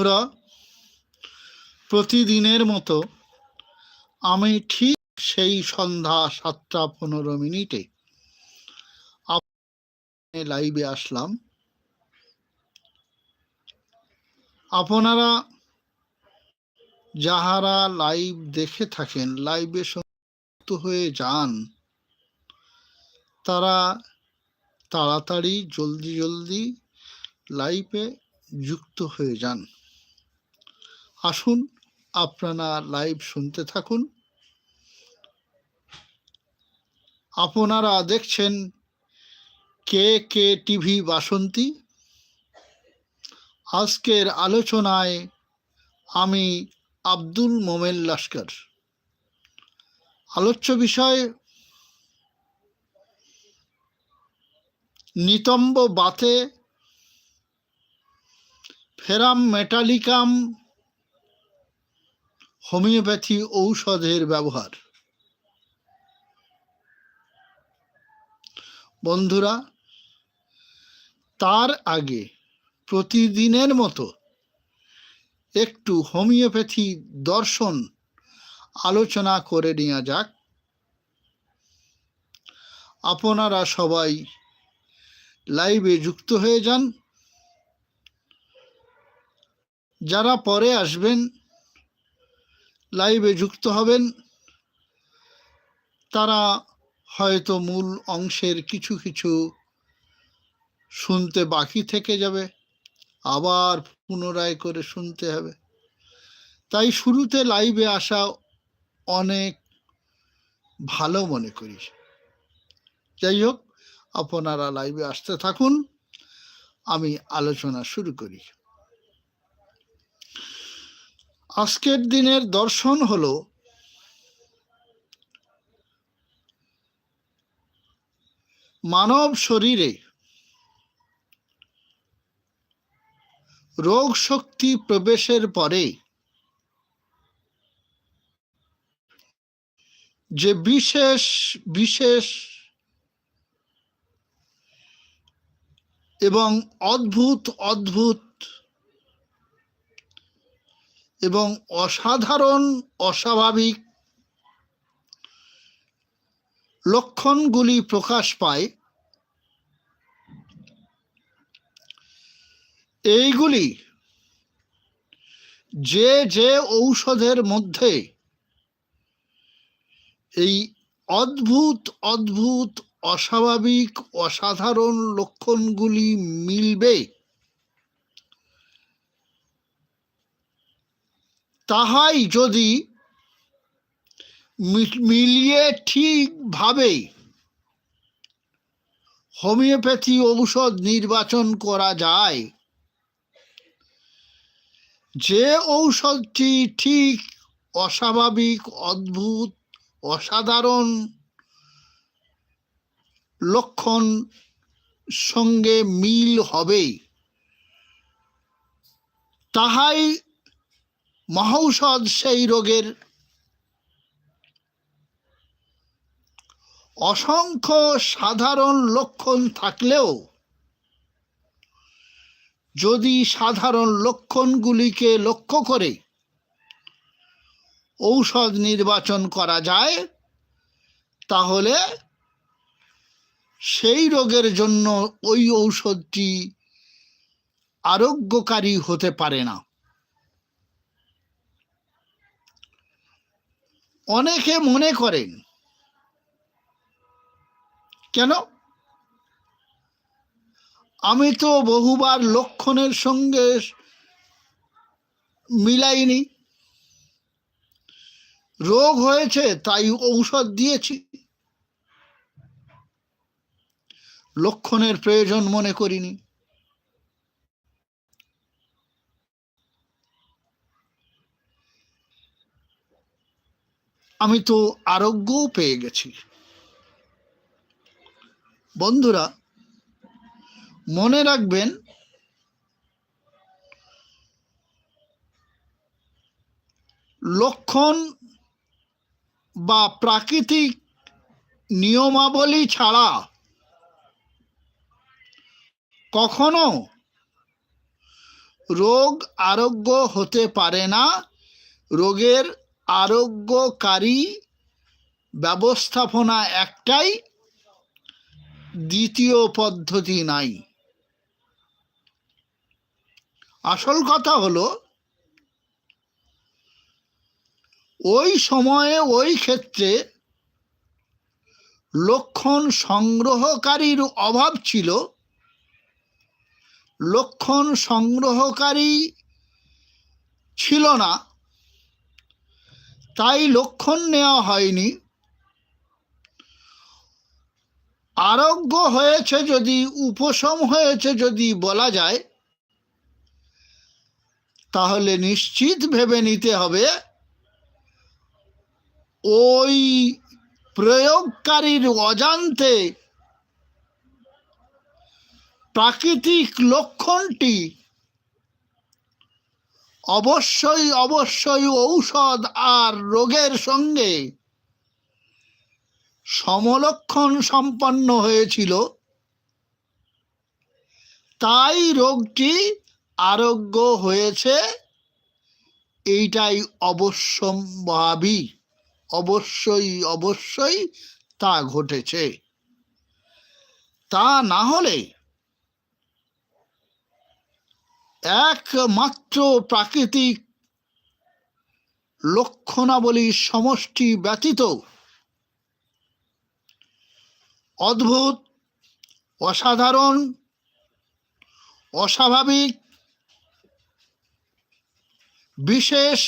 বন্ধুরা, প্রতিদিনের মতো আমি ঠিক সেই সন্ধ্যা সাতটা পনেরো মিনিটে লাইভে আসলাম। আপনারা যাহারা লাইভ দেখে থাকেন লাইভে যুক্ত হয়ে যান, তারা তাড়াতাড়ি জলদি জলদি লাইভে যুক্ত হয়ে যান। আসুন, আপনারা লাইভ শুনতে থাকুন। আপনারা দেখছেন কে কে টিভি বাসন্তী। আজকের আলোচনায় আমি আব্দুল মোমেন লস্কর। আলোচ্য বিষয়, নিতম্ব বাতে ফেরাম মেটালিকাম হোমিওপ্যাথি ঔষধের ব্যবহার। বন্ধুরা, তার আগে প্রতিদিনের মতো একটু হোমিওপ্যাথি দর্শন আলোচনা করে নেওয়া যাক। আপনারা সবাই লাইভে যুক্ত হয়ে যান। যারা পরে আসবেন লাইভে যুক্ত হবেন। তারা হয়তো মূল অংশের কিছু কিছু শুনতে বাকি থেকে যাবে, আবার পুনরায় করে শুনতে হবে। তাই শুরুতে লাইভে আসা অনেক ভালো মনে করি। যাই হোক, আপনারা লাইভে আসতে থাকুন। আমি আলোচনা শুরু করি। আজকের দিনের দর্শন হলো মানব শরীরে রোগ শক্তি প্রবেশের পরে যে বিশেষ বিশেষ এবং অদ্ভুত অদ্ভুত এবং অসাধারণ, অস্বাভাবিক লক্ষণগুলি প্রকাশ পায়। এইগুলি যে যে ঔষধের মধ্যে এই অদ্ভুত অদ্ভুত, অস্বাভাবিক, অসাধারণ লক্ষণগুলি মিলবে তাহাই যদি মিলিয়ে ঠিকভাবে হোমিওপ্যাথি ঔষধ নির্বাচন করা যায়, যে ঔষধটি ঠিক অস্বাভাবিক, অদ্ভুত, অসাধারণ লক্ষণ সঙ্গে মিল হবে তাহাই মহৌষধ সেই রোগের। অসংখ্য সাধারণ লক্ষণ থাকলেও যদি সাধারণ লক্ষণগুলিকে লক্ষ্য করে ঔষধ নির্বাচন করা যায়, তাহলে সেই রোগের জন্য ওই ঔষধটি আরোগ্যকারী হতে পারে না। অনেকে মনে করেন। কেন? আমি তো বহুবার লক্ষণের সঙ্গে মিলাইনি। রোগ হয়েছে, তাই ঔষধ দিয়েছি। লক্ষণের প্রয়োজন মনে করিনি। আমি তো আরোগ্যও পেয়ে গেছি। বন্ধুরা, মনে রাখবেন, লক্ষণ বা প্রাকৃতিক নিয়মাবলী ছাড়া কখনো রোগ আরোগ্য হতে পারে না। রোগের আরোগ্যকারী ব্যবস্থাপনা একটাই, দ্বিতীয় পদ্ধতি নাই। আসল কথা হলো, ওই সময়ে, ওই ক্ষেত্রে লক্ষণ সংগ্রহকারীর অভাব ছিল। লক্ষণ সংগ্রহকারী ছিল না। তাই লক্ষণ নেওয়া হয়নি। আরোগ্য হয়েছে যদি, উপশম হয়েছে যদি বলা যায়, তাহলে নিশ্চিত ভেবে নিতে হবে, ওই প্রয়োগকারীর অজান্তে প্রাকৃতিক লক্ষণটি অবশ্যই অবশ্যই ঔষধ আর রোগের সঙ্গে সমলক্ষণ সম্পন্ন হয়েছিল। তাই রোগটি আরোগ্য হয়েছে, এইটাই অবশ্যম্ভাবী। অবশ্যই অবশ্যই তা ঘটেছে। তা না হলে একমাত্র প্রাকৃতিক লক্ষণাবলী সমষ্টি ব্যতীত অদ্ভুত, অসাধারণ, অস্বাভাবিক, বিশেষ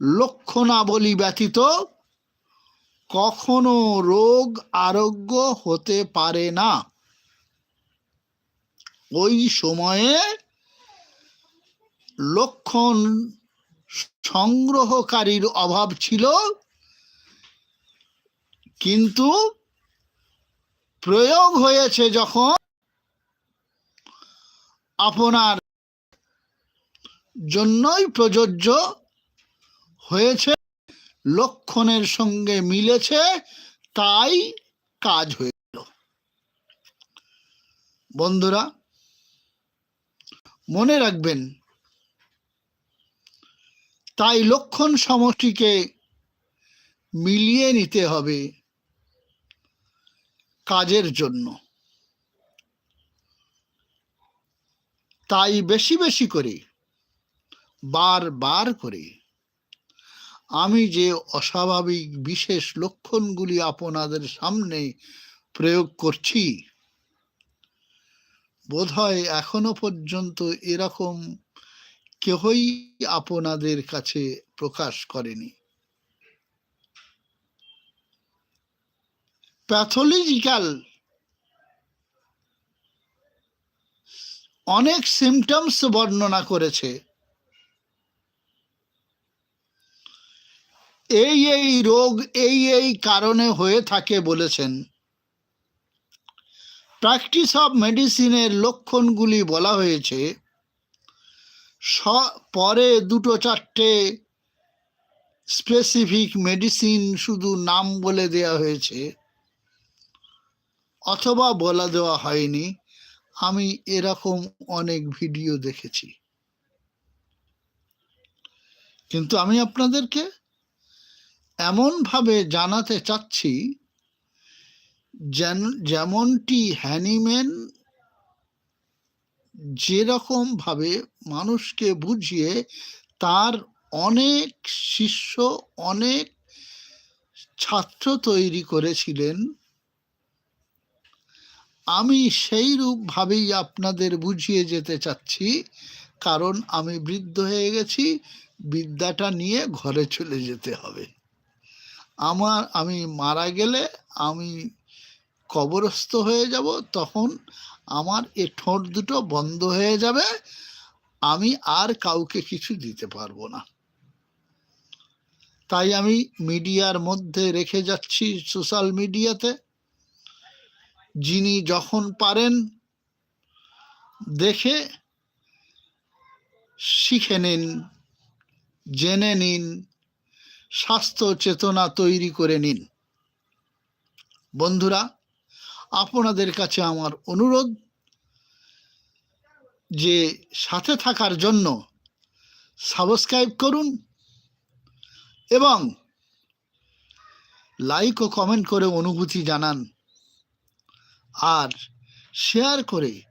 লক্ষণাবলী ব্যতীত কখনো রোগ আরোগ্য হতে পারে না। ওই সময়ে লক্ষণ সংগ্রহকারীর অভাব ছিল, কিন্তু প্রয়োগ হয়েছে যখন আপনার জন্যই প্রযোজ্য হয়েছে, লক্ষণের সঙ্গে মিলেছে, তাই কাজ হয়েছিল। বন্ধুরা, মনে রাখবেন তাই লক্ষণ সমষ্টিকে মিলিয়ে নিতে হবে কাজের জন্য। তাই বেশি বেশি করে, বার বার করে আমি যে অস্বাভাবিক বিশেষ লক্ষণগুলি আপনাদের সামনে প্রয়োগ করছি, বোধহয় এখনও পর্যন্ত এরকম কেহই আপনাদের কাছে প্রকাশ করেনি। প্যাথোলজিক্যাল অনেক সিমটমস বর্ণনা করেছে। এই এই রোগ, এই এই কারণে হয়ে থাকে বলেছেন। প্র্যাকটিস অফ মেডিসিনের লক্ষণগুলি বলা হয়েছে পরে দুটো চারটে স্পেসিফিক মেডিসিন শুধু নাম বলে দেয়া হয়েছে, অথবা বলা দেওয়া হয়নি। আমি এরকম অনেক ভিডিও দেখেছি। কিন্তু আমি আপনাদেরকে এমনভাবে জানাতে চাচ্ছি যেমনটি হ্যানিম্যান যেরকম ভাবে মানুষকে বুঝিয়ে তার অনেক শিষ্য, অনেক ছাত্র তৈরি করেছিলেন, আমি সেই রূপভাবেই আপনাদের বুঝিয়ে যেতে চাচ্ছি। কারণ আমি বৃদ্ধ হয়ে গেছি, বিদ্যাটা নিয়ে ঘরে চলে যেতে হবে। আমার, আমি মারা গেলে আমি কবরস্থ হয়ে যাব, তখন আমার এ ঠোঁট দুটো বন্ধ হয়ে যাবে, আমি আর কাউকে কিছু দিতে পারব না। তাই আমি মিডিয়ার মধ্যে রেখে যাচ্ছি সোশ্যাল মিডিয়াতে। যিনি যখন পারেন, দেখে শিখে নিন, জেনে নিন, স্বাস্থ্য চেতনা তৈরি করে নিন। বন্ধুরা আপনাদের কাছে আমার অনুরোধ যে সাথে থাকার জন্য সাবস্ক্রাইব করুন এবং লাইক ও কমেন্ট করে অনুভূতি জানান আর শেয়ার করে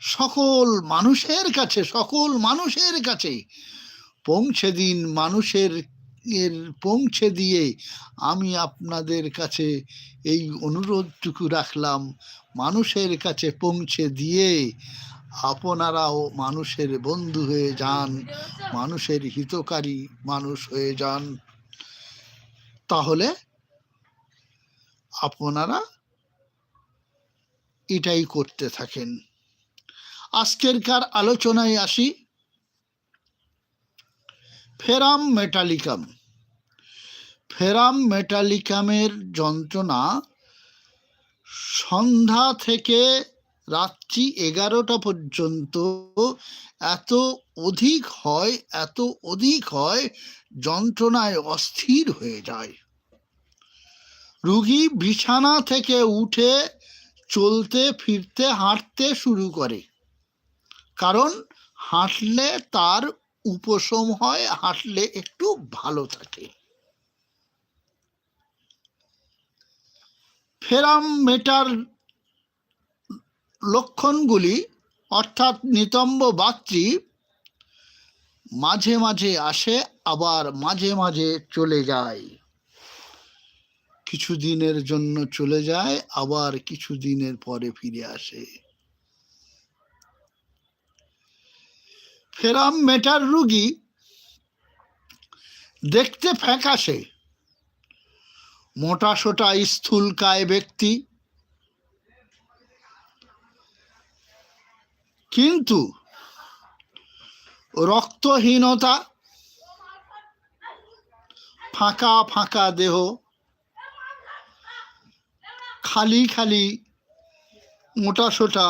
সকল মানুষের কাছে, সকল মানুষের কাছে পৌঁছে দিন মানুষের এর পৌঁছে দিয়ে আমি আপনাদের কাছে এই অনুরোধটুকু রাখলাম। মানুষের কাছে পৌঁছে দিয়ে আপনারাও মানুষের বন্ধু হয়ে যান, মানুষের হিতকারী মানুষ হয়ে যান। তাহলে আপনারা এটাই করতে থাকেন। আজকেরকার আলোচনায় আসি। ফেরাম মেটালিকাম। ফেরাম মেটালিকামের যন্ত্রণা সন্ধ্যা থেকে রাত্রি এগারোটা পর্যন্ত এত অধিক হয়, এত অধিক হয়, যন্ত্রণায় অস্থির হয়ে যায়। রুগী বিছানা থেকে উঠে চলতে, ফিরতে, হাঁটতে শুরু করে। কারণ হাঁটলে তার উপশম হয়, হাঁটলে একটু ভালো থাকে। ফেরাম মেটার লক্ষণগুলি, অর্থাৎ নিতম্ব বাত্রী, মাঝে মাঝে আসে, আবার মাঝে মাঝে চলে যায়। কিছু দিনের জন্য চলে যায়, আবার কিছু দিনের পরে ফিরে আসে। ফেরাম মেটার রুগী দেখতে ফ্যাকাশে। মোটা সোটা স্থূলকায় ব্যক্তি। কিন্তু রক্তহীনতা, ফাঁকা ফাঁকা দেহ, খালি খালি মোটা সোটা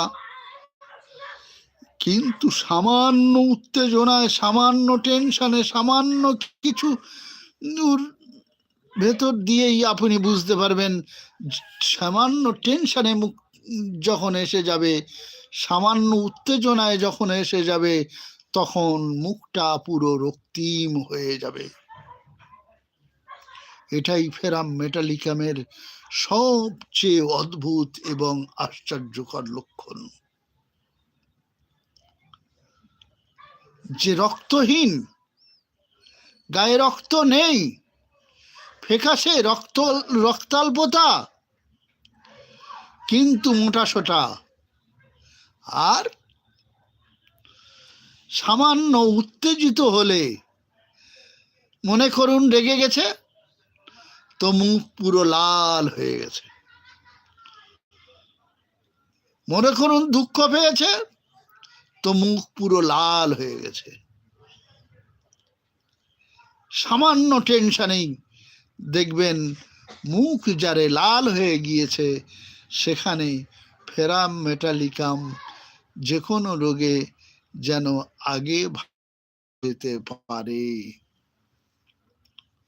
কিন্তু সামান্য উত্তেজনায়, সামান্য টেনশনে সামান্য কিছু ভেতর দিয়েই আপনি বুঝতে পারবেন, সামান্য টেনশনে মুখ, যখন এসে যাবে, সামান্য উত্তেজনায় যখন এসে যাবে, তখন মুখটা পুরো রক্তিম হয়ে যাবে। এটাই ফেরাম মেটালিকামের সবচেয়ে অদ্ভুত এবং আশ্চর্যকর লক্ষণ। যে রক্তহীন, গায়ে রক্ত নেই ফেকাশে রক্ত রক্তাল্পতা। কিন্তু মোটা সোটা। আর সামান্য উত্তেজিত হলে মনে করুন রেগে গেছে, তো মুখ পুরো লাল হয়ে গেছে। মনে করুন দুঃখ পেয়েছে, তো মুখ পুরো লাল হয়ে গেছে। সামান্য টেনশনেই দেখবেন মুখ যারে লাল হয়ে গিয়েছে, সেখানে ফেরাম মেটালিকাম যে কোনো রোগে যেন আগে যেতে পারে।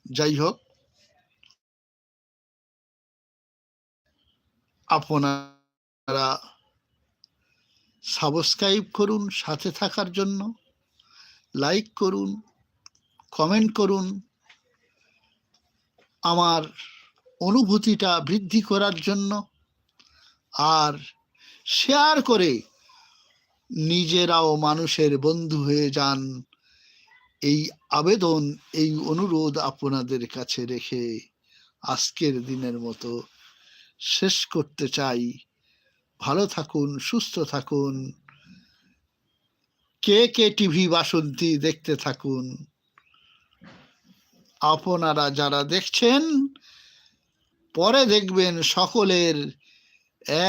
যাই হোক আপনারা সাবস্ক্রাইব করুন সাথে থাকার জন্য, লাইক করুন, কমেন্ট করুন আমার অনুভূতিটা বৃদ্ধি করার জন্য আর শেয়ার করে নিজেরাও মানুষের বন্ধু হয়ে যান। এই আবেদন, এই অনুরোধ আপনাদের কাছে রেখে আজকের দিনের মতো শেষ করতে চাই। ভালো থাকুন, সুস্থ থাকুন। কে কে টিভি বাসন্তী দেখতে থাকুন। আপনারা যারা দেখছেন পরে দেখবেন সকলের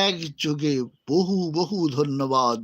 এক যুগে বহু বহু ধন্যবাদ।